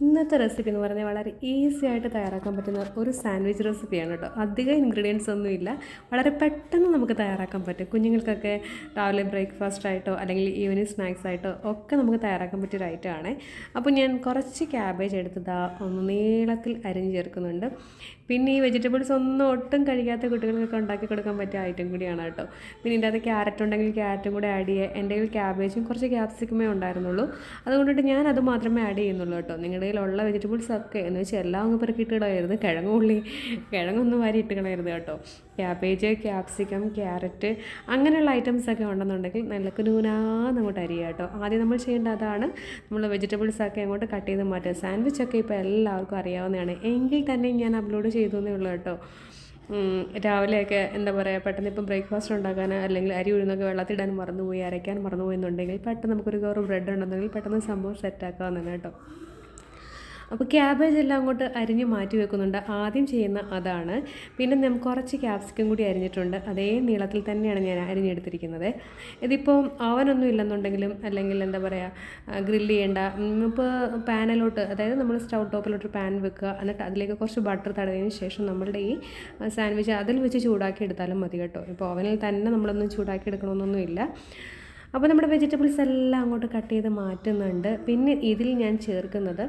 ഇന്നത്തെ റെസിപ്പി എന്ന് പറഞ്ഞാൽ വളരെ ഈസി ആയിട്ട് തയ്യാറാക്കാൻ പറ്റുന്ന ഒരു സാൻഡ്വിച്ച് റെസിപ്പിയാണ് കേട്ടോ. അധികം ഇൻഗ്രീഡിയൻസ് ഒന്നുമില്ല വളരെ പെട്ടെന്ന് നമുക്ക് തയ്യാറാക്കാൻ പറ്റും. കുഞ്ഞുങ്ങൾക്കൊക്കെ രാവിലെ ബ്രേക്ക്ഫാസ്റ്റ് ആയിട്ടോ അല്ലെങ്കിൽ ഈവനിങ് സ്നാക്സ് ആയിട്ടോ ഒക്കെ നമുക്ക് തയ്യാറാക്കാൻ പറ്റിയ ഒരു ഐറ്റമാണ് അപ്പോൾ ഞാൻ കുറച്ച് ക്യാബേജ് എടുത്തതാ ഒന്ന് നീളത്തിൽ അരിഞ്ഞ് ചേർക്കുന്നുണ്ട്. പിന്നെ ഈ വെജിറ്റബിൾസ് ഒന്നും ഒട്ടും കഴിക്കാത്ത കുട്ടികൾക്കൊക്കെ ഉണ്ടാക്കി കൊടുക്കാൻ പറ്റിയ ഐറ്റം കൂടിയാണ് കേട്ടോ. പിന്നെ ഇതിന്റെ അകത്ത് ക്യാരറ്റ് ഉണ്ടെങ്കിൽ ക്യാരറ്റും കൂടെ ആഡ് ചെയ്യുക എന്റെ ക്യാബേജും കുറച്ച് ക്യാപ്സിക്കുമേ ഉണ്ടായിരുന്നുള്ളൂ. അതുകൊണ്ടിട്ട് ഞാൻ അത് മാത്രമേ ആഡ് ചെയ്യുന്നുള്ളൂ കേട്ടോ. നിങ്ങളുടെ കയ്യിലുള്ള വെജിറ്റബിൾസ് ഒക്കെ. എന്ന് വെച്ചാൽ എല്ലാം അങ്ങ് പെറുക്കിയിട്ട് കളയരുത് കിഴങ്ങുള്ളി കിഴങ്ങൊന്നും വാരി ഇട്ട് കളയരുത് കേട്ടോ. ക്യാബേജ് ക്യാപ്സിക്കം ക്യാരറ്റ് അങ്ങനെയുള്ള ഐറ്റംസ് ഒക്കെ ഉണ്ടെന്നുണ്ടെങ്കിൽ നല്ല കുനൂനാന്ന് അങ്ങോട്ട് അരിയുക കേട്ടോ. ആദ്യം നമ്മൾ ചെയ്യേണ്ട അതാണ് നമ്മൾ വെജിറ്റബിൾസ് ഒക്കെ അങ്ങോട്ട് കട്ട് ചെയ്ത് മാറ്റുക. സാൻഡ്വിച്ച് ഒക്കെ ഇപ്പോൾ എല്ലാവർക്കും അറിയാവുന്നതാണ്. എങ്കിൽ തന്നെ ഞാൻ അപ്ലോഡ് ചെയ്തു ഉള്ളൂ കേട്ടോ. രാവിലെയൊക്കെ എന്താ പറയുക പെട്ടെന്ന് ഇപ്പം ബ്രേക്ക്ഫാസ്റ്റ് ഉണ്ടാക്കാൻ അല്ലെങ്കിൽ അരി ഉഴുന്നൊക്കെ വെള്ളത്തിടാൻ മറന്നുപോയി അരയ്ക്കാൻ മറന്നുപോയി എന്നുണ്ടെങ്കിൽ പെട്ടെന്ന് നമുക്കൊരു കവർ ബ്രെഡ് ഉണ്ടെന്നുണ്ടെങ്കിൽ പെട്ടെന്ന് സംഭവം സെറ്റാക്കാവുന്നതാണ് കേട്ടോ. അപ്പോൾ ക്യാബേജ് എല്ലാം അങ്ങോട്ട് അരിഞ്ഞ് മാറ്റി വെക്കുന്നുണ്ട്. ആദ്യം ചെയ്യുന്ന അതാണ്. പിന്നെ നമുക്ക് കുറച്ച് ക്യാപ്സിക്കം കൂടി അരിഞ്ഞിട്ടുണ്ട്. അതേ നീളത്തിൽ തന്നെയാണ് ഞാൻ അരിഞ്ഞെടുത്തിരിക്കുന്നത്. ഇതിപ്പോൾ അവനൊന്നും ഇല്ലെന്നുണ്ടെങ്കിലും അല്ലെങ്കിൽ എന്താ പറയുക ഗ്രില്ല് ചെയ്യേണ്ട ഇപ്പോൾ പാനിലോട്ട് അതായത് നമ്മൾ സ്റ്റൗ ടോപ്പിലോട്ട് പാൻ വെക്കുക എന്നിട്ട് അതിലേക്ക് കുറച്ച് ബട്ടർ തടവിയതിന് ശേഷം നമ്മളുടെ ഈ സാൻഡ്വിച്ച് അതിൽ വെച്ച് ചൂടാക്കി എടുത്താലും മതി കേട്ടോ. ഇപ്പോൾ അവനിൽ തന്നെ നമ്മളൊന്നും ചൂടാക്കി എടുക്കണമെന്നൊന്നുമില്ല അപ്പോൾ നമ്മുടെ വെജിറ്റബിൾസ് എല്ലാം അങ്ങോട്ട് കട്ട് ചെയ്ത് മാറ്റുന്നുണ്ട്. പിന്നെ ഇതിൽ ഞാൻ ചേർക്കുന്നത്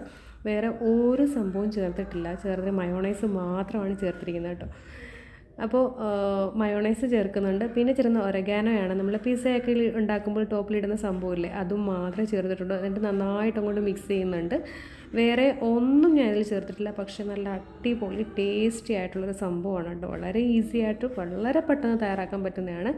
വേറെ ഒരു സംഭവവും ചേർത്തിട്ടില്ല. ചേർത്ത് മയോണൈസ് മാത്രമാണ് ചേർത്തിരിക്കുന്നത് കേട്ടോ. അപ്പോൾ മയോണൈസ് ചേർക്കുന്നുണ്ട്. പിന്നെ ചേർന്ന ഒരഗാനോയാണ്. നമ്മൾ പിസയൊക്കെ ഉണ്ടാക്കുമ്പോൾ ടോപ്പിലിടുന്ന സംഭവമില്ലേ അതും മാത്രമേ ചേർത്തിട്ടുള്ളൂ. എന്നിട്ട് നന്നായിട്ട് അങ്ങോട്ട് മിക്സ് ചെയ്യുന്നുണ്ട്. വേറെ ഒന്നും ഞാൻ അതിൽ ചേർത്തിട്ടില്ല. പക്ഷേ നല്ല അടിപൊളി ടേസ്റ്റി ആയിട്ടുള്ളൊരു സംഭവമാണ് കേട്ടോ. വളരെ ഈസി ആയിട്ട് വളരെ പെട്ടെന്ന് തയ്യാറാക്കാൻ പറ്റുന്നതാണ്.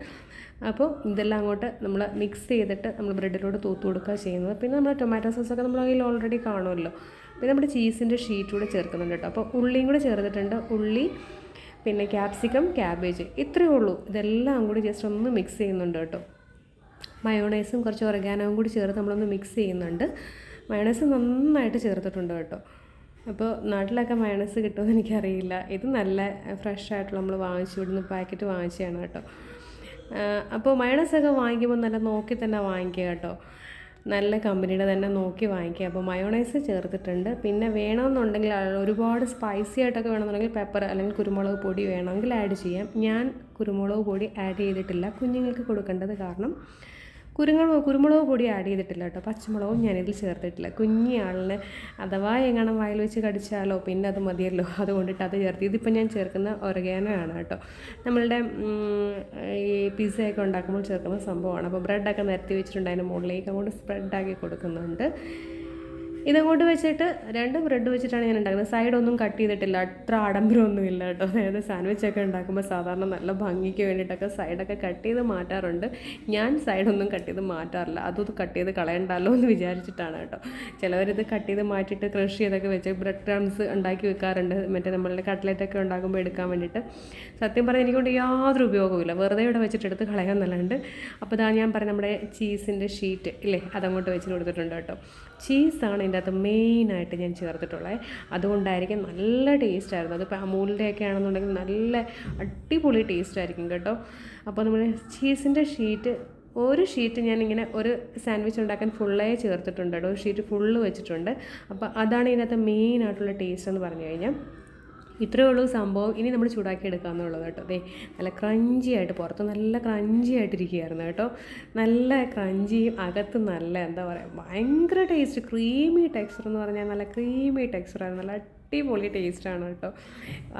അപ്പോൾ ഇതെല്ലാം അങ്ങോട്ട് നമ്മൾ മിക്സ് ചെയ്തിട്ട് നമ്മൾ ബ്രെഡിലോട്ട് തൂത്ത് കൊടുക്കുക ചെയ്യുന്നത്. പിന്നെ നമ്മൾ ടൊമാറ്റോ സോസൊക്കെ നമ്മൾ കയ്യിൽ ഓൾറെഡി കാണുമല്ലോ. പിന്നെ നമ്മുടെ ചീസിന്റെ ഷീറ്റ് കൂടെ ചേർക്കുന്നുണ്ട് കേട്ടോ. അപ്പോൾ ഉള്ളിയും കൂടെ ചേർത്തിട്ടുണ്ട്. ഉള്ളി പിന്നെ ക്യാപ്സിക്കം ക്യാബേജ് ഇത്രയേ ഉള്ളൂ. ഇതെല്ലാം കൂടി ജസ്റ്റ് ഒന്ന് മിക്സ് ചെയ്യുന്നുണ്ട് കേട്ടോ. മയോണൈസും കുറച്ച് ഒറഗാനവും കൂടി ചേർത്ത് നമ്മളൊന്ന് മിക്സ് ചെയ്യുന്നുണ്ട്. മയോണൈസ് നന്നായിട്ട് ചേർത്തിട്ടുണ്ട് കേട്ടോ. അപ്പോൾ നാട്ടിലൊക്കെ മയോണൈസ് കിട്ടുമെന്ന് എനിക്കറിയില്ല. ഇത് നല്ല ഫ്രഷ് ആയിട്ടുള്ള നമ്മൾ വാങ്ങിച്ചു വിടുന്ന പാക്കറ്റ് വാങ്ങിച്ചതാണ് കേട്ടോ. അപ്പോൾ മയോണൈസൊക്കെ വാങ്ങിക്കുമ്പോൾ നല്ല നോക്കി തന്നെ വാങ്ങിക്കുക കേട്ടോ. നല്ല കമ്പനിയുടെ തന്നെ നോക്കി വാങ്ങിക്കുക. അപ്പോൾ മയോണൈസ് ചേർത്തിട്ടുണ്ട്. പിന്നെ വേണമെന്നുണ്ടെങ്കിൽ ഒരുപാട് സ്പൈസി ആയിട്ടൊക്കെ വേണമെന്നുണ്ടെങ്കിൽ പെപ്പർ അല്ലെങ്കിൽ കുരുമുളക് പൊടി വേണമെങ്കിൽ ആഡ് ചെയ്യാം. ഞാൻ കുരുമുളക് പൊടി ആഡ് ചെയ്തിട്ടില്ല. കുഞ്ഞുങ്ങൾക്ക് കൊടുക്കേണ്ടത് കാരണം കുരുമുളക് കുരുമുളക് പൊടി ആഡ് ചെയ്തിട്ടില്ല കേട്ടോ. പച്ചമുളകും ഞാനിതിൽ ചേർത്തിട്ടില്ല. കുഞ്ഞി ആളിന് അഥവാ എങ്ങനെ വായിൽ വെച്ച് കടിച്ചാലോ പിന്നെ അത് മതിയല്ലോ. അതുകൊണ്ടിട്ട് അത് ചേർത്ത്. ഇതിപ്പോൾ ഞാൻ ചേർക്കുന്ന ഒരഗാനോയാണ് കേട്ടോ. നമ്മളുടെ ഈ പിസ്സയൊക്കെ ഉണ്ടാക്കുമ്പോൾ ചേർക്കുന്ന സംഭവമാണ്. അപ്പോൾ ബ്രെഡൊക്കെ നിരത്തി വെച്ചിട്ടുണ്ട്. അതിന്റെ മുകളിലേക്ക് അങ്ങോട്ട് സ്പ്രെഡാക്കി കൊടുക്കുന്നുണ്ട്. ഇതങ്ങോട്ട് വെച്ചിട്ട് രണ്ട് ബ്രെഡ് വെച്ചിട്ടാണ് ഞാൻ ഉണ്ടാക്കുന്നത്. സൈഡ് ഒന്നും കട്ട് ചെയ്തിട്ടില്ല. അത്ര ആഡംബരമൊന്നും ഇല്ല കേട്ടോ. അതായത് സാൻഡ്വിച്ചൊക്കെ ഉണ്ടാക്കുമ്പോൾ സാധാരണ നല്ല ഭംഗിക്ക് വേണ്ടിയിട്ടൊക്കെ സൈഡൊക്കെ കട്ട് ചെയ്ത് മാറ്റാറുണ്ട്. ഞാൻ സൈഡൊന്നും കട്ട് ചെയ്ത് മാറ്റാറില്ല. അതും കട്ട് ചെയ്ത് കളയണ്ടല്ലോ എന്ന് വിചാരിച്ചിട്ടാണ് കേട്ടോ. ചിലവരിത് കട്ട് ചെയ്ത് മാറ്റിയിട്ട് ക്രഷ് ചെയ്തൊക്കെ വെച്ച് ബ്രെഡ് ക്രംസ് ഉണ്ടാക്കി വെക്കാറുണ്ട്. മറ്റേ നമ്മളുടെ കട്ട്ലറ്റൊക്കെ ഉണ്ടാക്കുമ്പോൾ എടുക്കാൻ വേണ്ടിയിട്ട്. സത്യം പറഞ്ഞാൽ എനിക്കൊണ്ട് യാതൊരു ഉപയോഗവുമില്ല വെറുതെ ഇവിടെ വെച്ചിട്ട് എടുത്ത് കളയാൻ നല്ലതുണ്ട് അപ്പോൾ ഇതാണ് ഞാൻ പറഞ്ഞ നമ്മുടെ ചീസിന്റെ ഷീറ്റ് ഇല്ലേ? അതങ്ങോട്ട് വെച്ച് കൊടുത്തിട്ടുണ്ട് കേട്ടോ. ചീസാണ് ഇതിന്റെ അകത്ത് മെയിനായിട്ട് ഞാൻ ചേർത്തിട്ടുള്ളത്. അതുകൊണ്ടായിരിക്കും നല്ല ടേസ്റ്റ് ആയിരുന്നു അതിപ്പോൾ അമൂലിന്റെയൊക്കെ ആണെന്നുണ്ടെങ്കിൽ നല്ല അടിപൊളി ടേസ്റ്റ് ആയിരിക്കും കേട്ടോ. അപ്പോൾ നമ്മൾ ചീസിന്റെ ഷീറ്റ് ഒരു ഷീറ്റ് ഞാനിങ്ങനെ ഒരു സാൻഡ്വിച്ച് ഉണ്ടാക്കാൻ ഫുള്ളായി ചേർത്തിട്ടുണ്ട് കേട്ടോ. ഒരു ഷീറ്റ് ഫുള്ള് വെച്ചിട്ടുണ്ട്. അപ്പോൾ അതാണ് ഇതിനകത്ത് മെയിനായിട്ടുള്ള ടേസ്റ്റ് എന്ന് പറഞ്ഞു കഴിഞ്ഞാൽ. ഇത്രയേ ഉള്ളൂ സംഭവം. ഇനി നമ്മൾ ചൂടാക്കി എടുക്കാമെന്നുള്ളത് കേട്ടോ. അതെ നല്ല ക്രഞ്ചി ആയിട്ട് പുറത്ത് നല്ല ക്രഞ്ചി ആയിട്ടിരിക്കുകയായിരുന്നു കേട്ടോ. നല്ല ക്രഞ്ചിയും അകത്ത് നല്ല എന്താ പറയുക ഭയങ്കര ടേസ്റ്റ് ക്രീമി ടെക്സ്ചർ എന്ന് പറഞ്ഞാൽ നല്ല ക്രീമി ടെക്സ്ചറായിരുന്നു നല്ല അടിപൊളി ആണ് കേട്ടോ.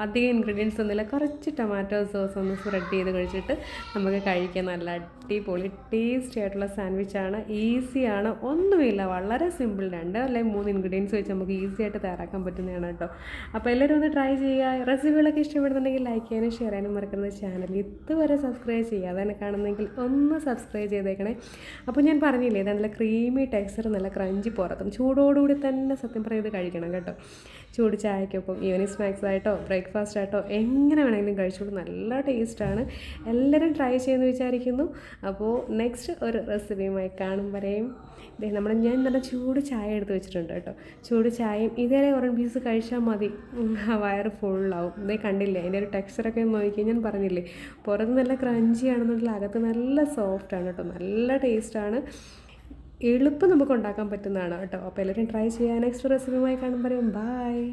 അധികം ഇൻഗ്രീഡിയൻസ് ഒന്നുമില്ല. കുറച്ച് ടൊമാറ്റോ സോസ് ഒന്ന് സ്പ്രെഡ് ചെയ്ത് കഴിച്ചിട്ട് നമുക്ക് കഴിക്കാൻ നല്ല അടിപൊളി ടേസ്റ്റി ആയിട്ടുള്ള സാൻഡ്വിച്ചാണ് ഈസിയാണ് ഒന്നുമില്ല. വളരെ സിമ്പിൾ രണ്ട് അല്ലെങ്കിൽ മൂന്ന് ഇൻഗ്രീഡിയൻസ് വെച്ച് നമുക്ക് ഈസി ആയിട്ട് തയ്യാറാക്കാൻ പറ്റുന്നതാണ് കേട്ടോ. അപ്പോൾ എല്ലാവരും ഒന്ന് ട്രൈ ചെയ്യുക. റെസിപ്പികളൊക്കെ ഇഷ്ടപ്പെടുന്നുണ്ടെങ്കിൽ ലൈക്ക് ചെയ്യാനും ഷെയർ ചെയ്യാനും മറക്കുന്ന ചാനൽ ഇതുവരെ സബ്സ്ക്രൈബ് ചെയ്യാതെ തന്നെ കാണുന്നെങ്കിൽ ഒന്ന് സബ്സ്ക്രൈബ് ചെയ്തേക്കണേ. അപ്പോൾ ഞാൻ പറഞ്ഞില്ലേ നല്ല ക്രീമി ടെക്സ്ചർ നല്ല ക്രഞ്ചി പുറത്തും ചൂടോടുകൂടി തന്നെ സത്യം പറയുന്നത് കഴിക്കണം കേട്ടോ. ചൂട് ചായക്കൊപ്പം ഈവനിങ് സ്നാക്സ് ആയിട്ടോ ബ്രേക്ക്ഫാസ്റ്റ് ആയിട്ടോ എങ്ങനെ വേണമെങ്കിലും കഴിച്ചോളൂ. നല്ല ടേസ്റ്റാണ് എല്ലാവരും ട്രൈ ചെയ്യുമെന്ന് വിചാരിക്കുന്നു. അപ്പോൾ നെക്സ്റ്റ് ഒരു റെസിപ്പിയുമായി കാണും വരെയും. നമ്മൾ ഞാൻ നല്ല ചൂട് ചായ എടുത്ത് വെച്ചിട്ടുണ്ട് കേട്ടോ. ചൂട് ചായയും ഇതേ ഒരു പീസ് കഴിച്ചാൽ മതി. വയറ് ഫുള്ളാവും ഇതേ കണ്ടില്ലേ? അതിന്റെ ഒരു ടെക്സ്ചറൊക്കെ നോക്കി ഞാൻ പറഞ്ഞില്ലേ? പുറത്ത് നല്ല ക്രഞ്ചി ആണെന്നുണ്ടെങ്കിൽ അകത്ത് നല്ല സോഫ്റ്റ് ആണ് കേട്ടോ. നല്ല ടേസ്റ്റാണ് എളുപ്പം നമുക്ക് ഉണ്ടാക്കാൻ പറ്റുന്നതാണ് കേട്ടോ. അപ്പോൾ എല്ലാവരും ട്രൈ ചെയ്യാൻ നെക്സ്റ്റ് റെസിപ്പിയുമായി കാണുമ്പോൾ പറയും ബായ്